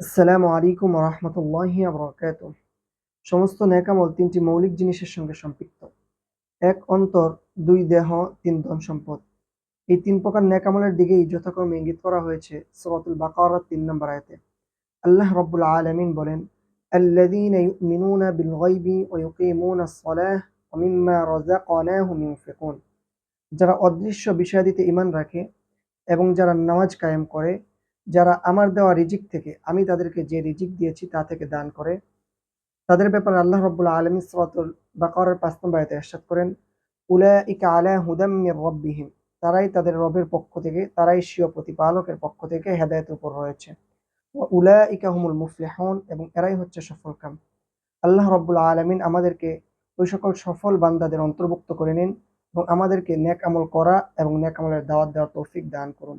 আসসালামু আলাইকুম রহমতুল্লাহ আবরকাত সমস্ত ন্যাকামল তিনটি মৌলিক জিনিসের সঙ্গে সম্পৃক্ত। এক অন্তর, দুই দেহ, তিন ধন সম্পদ। এই তিন প্রকার ন্যাকামলের দিকেই যথাক্রমে ইঙ্গিত করা হয়েছে সরাতুল বাকার তিন নম্বর আয়তে। আল্লাহ রব্বুল আলমিন বলেন الذين يؤمنون بالغيب ويقيمون الصلاة ومما رزقناهم ينفقون যারা অদৃশ্য বিষয়াদিতে ইমান রাখে এবং যারা নামাজ কায়েম করে যারা আমার দেওয়া রিজিক থেকে আমি তাদেরকে যে রিজিক দিয়েছি তা থেকে দান করে, তাদের ব্যাপারে আল্লাহ রব্বুল্লাহ আলমী সরাতুল বাকারের পাঁচ নম্বর আয়াতে ইরশাদ করেন, উলাইকা আলা হুদাম মির রব্বিহিম। তারাই তাদের রবের পক্ষ থেকে, তারাই স্বীয় প্রতিপালকের পক্ষ থেকে হেদায়েতের উপর রয়েছে। উলাইকা হুমুল মুফলিহুন এবং এরাই হচ্ছে সফল কাম। আল্লাহ রব্বুল আলমিন আমাদেরকে ওই সকল সফল বান্দাদের অন্তর্ভুক্ত করে নিন এবং আমাদেরকে নেক আমল করা এবং নেক আমলের দাওয়াত দেওয়ার তৌফিক দান করুন।